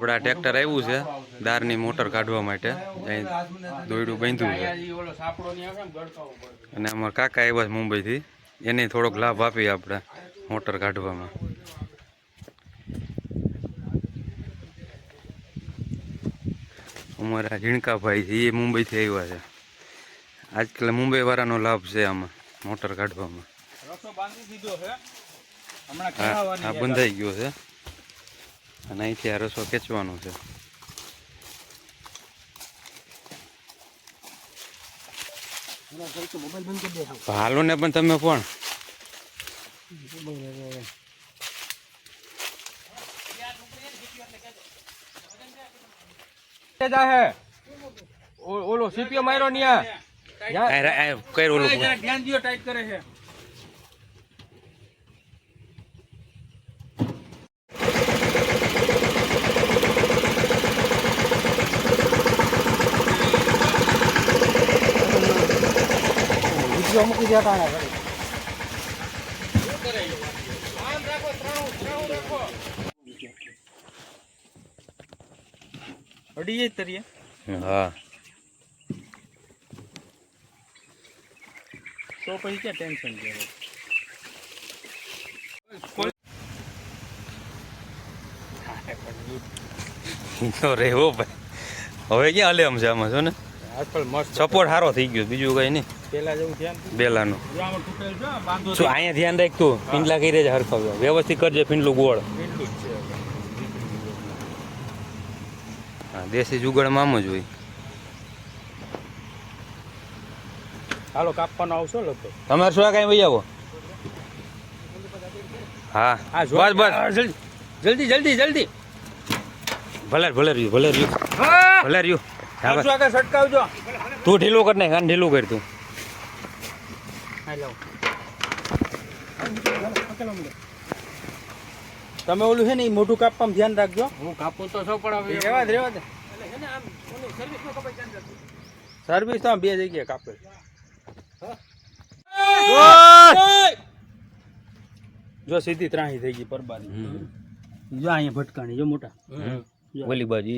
આપણા ટ્રેક્ટર આવ્યું છે દારની મોટર કાઢવા માટે. દોયડું બાંધ્યું છે. અને અમારા કાકા આવ્યા છે મુંબઈથી. એને થોડોક લાભ આપીએ આપણે મોટર કાઢવામાં. અમારા ઝીણકાભાઈ છે એ મુંબઈથી આવ્યા છે. આજકાલ મુંબઈ વાળાનો લાભ છે આમાં મોટર કાઢવામાં. હા આ આ બંધાઈ ગયો છે. અને અહીંથી આ રસો ખેંચવાનો છે. હાલો ને પણ તમે પણ ઓલો સીપીઓ માર્યો ન્યા. ઓલું ધ્યાન દિયો ટાઈટ કરે છે. અડી જાય તરીએ. હા. તો પછી ક્યાં ટેન્શન છે? તો ભાઈ. હવે ક્યાં હલે આમ છે આમાં છો ને? આજકાલ મસ્ત. સપોર્ટ સારો થઈ ગયો બીજું કઈ નહીં. પેલા જેવું ધ્યાન બેલાનો. શું અહીંયા ધ્યાન રાખ તું. પિંડલા કઈ રહેજે હરખાવ વ્યવસ્થિત કરજે પિંડલું ગોળ. હા દેશી જુગાડમાં આમ જ હોય. હાલો કાપવાનો આવશો લોકો તમારે શું કાંઈ વહી આવો હા. હા જો. બસ બસ. હા, જલ્દી જલ્દી જલ્દી જલ્દી. ભલે ભલે રહ્યું ભલે રહ્યું. હા. ભલે રહ્યું. આગળ સટકાવજો તું ઢીલું કર નાખ ઢીલું કર તું. તમે ઓલું છે ને એ મોટું કાપવામાં ધ્યાન રાખજો. હું કાપું તો છો પણ હવે રેવા દે રેવા દે. સર્વિસ તો આમ બે જગ્યાએ કાપે. જો સીધી ત્રાહી થઈ ગઈ પરબારી. જો અહીંયા ભટકાણી જો મોટા. ઓલી બાજુ.